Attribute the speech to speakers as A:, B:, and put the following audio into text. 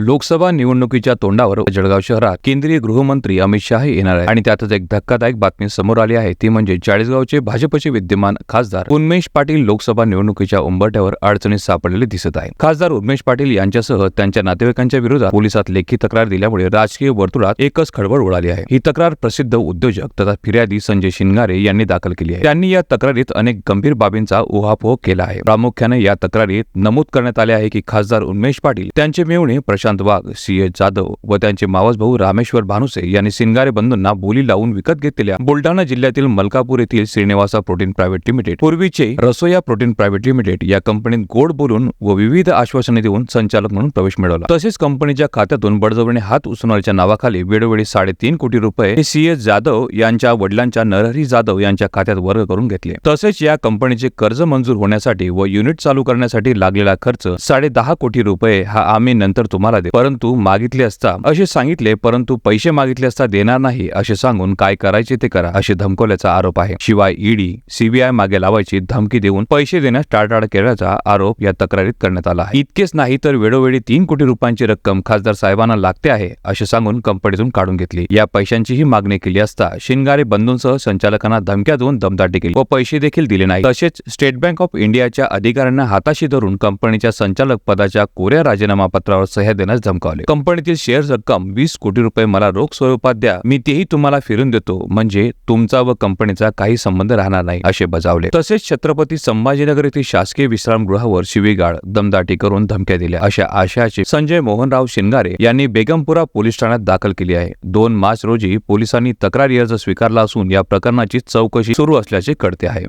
A: लोकसभा निवडणुकीच्या तोंडावर जळगाव शहरात केंद्रीय गृहमंत्री अमित शाह येणार आहे आणि त्यातच एक धक्कादायक बातमी समोर आली आहे. ती म्हणजे चाळीसगावचे भाजपचे विद्यमान खासदार उन्मेश पाटील लोकसभा निवडणुकीच्या उंबरठ्यावर अडचणीत सापडलेले दिसत आहे खासदार उन्मेश पाटील यांच्यासह त्यांच्या नातेवाईकांच्या विरोधात पोलिसात लेखी तक्रार दिल्यामुळे राजकीय वर्तुळात एकच खळबळ उडाली आहे. ही तक्रार प्रसिद्ध उद्योजक तथा फिर्यादी संजय शिंगारे यांनी दाखल केली आहे. त्यांनी या तक्रारीत अनेक गंभीर बाबींचा उहापोह केला आहे. प्रामुख्याने या तक्रारीत नमूद करण्यात आले आहे की खासदार उन्मेश पाटील त्यांचे मेवणे प्रशांत वाघ सी एच जाधव व त्यांचे मावस भाऊ रामेश्वर भानुसे यांनी सिंगारे बंधूंना बोली लावून विकत घेतलेल्या बुलढाणा जिल्ह्यातील मलकापूर येथील श्रीनिवासा प्रोटीन प्रायव्हेट लिमिटेड पूर्वीचे रसोया प्रोटीन प्रायव्हेट लिमिटेड या कंपनीत गोड बोलून व विविध आश्वासने देऊन संचालक म्हणून प्रवेश मिळवला. तसेच कंपनीच्या खात्यातून बळजबरीने हात उसवण्याच्या नावाखाली वेळोवेळी साडेतीन कोटी रुपये हे सी एस जाधव यांच्या वडिलांच्या नरहरी जाधव यांच्या खात्यात वर्ग करून घेतले. तसेच या कंपनीचे कर्ज मंजूर होण्यासाठी व युनिट चालू करण्यासाठी लागलेला खर्च साडे दहा कोटी रुपये हा आम्ही नंतर तुम्हाला दे. परंतु मागितले असता असे सांगितले परंतु पैसे मागितले असता देणार नाही असे सांगून काय करायचे ते करा असे धमकवल्याचा आरोप आहे. शिवाय ईडी सीबीआय मागे लावायची धमकी देऊन पैसे देण्यास टाळटाळ केल्याचा आरोप या तक्रारीत करण्यात आला आहे. इतकेच नाही तर वेळोवेळी तीन कोटी रुपयांची रक्कम खासदार साहेबांना लागते आहे असे सांगून कंपनीतून काढून घेतली. या पैशांचीही मागणी केली असता शिंगारे बंधूंसह संचालकांना धमक्या देऊन दमदाटी केली व पैसे देखील दिले नाही तसेच स्टेट बँक ऑफ इंडियाच्या अधिकाऱ्यांना हाताशी धरून कंपनीच्या संचालक पदाच्या कोऱ्या राजीनामा पत्रावर सह्या देण्यास धमकावले. कंपनीतील शेअर रक्कम वीस कोटी रुपये मला रोख स्वरूपात द्या. मी तेही तुम्हाला फिरून देतो. म्हणजे तुमचा व कंपनीचा काही संबंध राहणार नाही असे बजावले. तसेच छत्रपती संभाजीनगर येथील शासकीय विश्रामगृहावर शिवीगाळ दमदाटी करून धमक्या दिल्या. अशा आशयाची संजय मोहनराव शिंगारे यांनी बेगमपुरा पोलीस ठाण्यात दाखल केली आहे. दोन मार्च रोजी पोलिसांनी तक्रारी अर्ज स्वीकारला असून या प्रकरणाची चौकशी सुरू असल्याचे कळते आहे.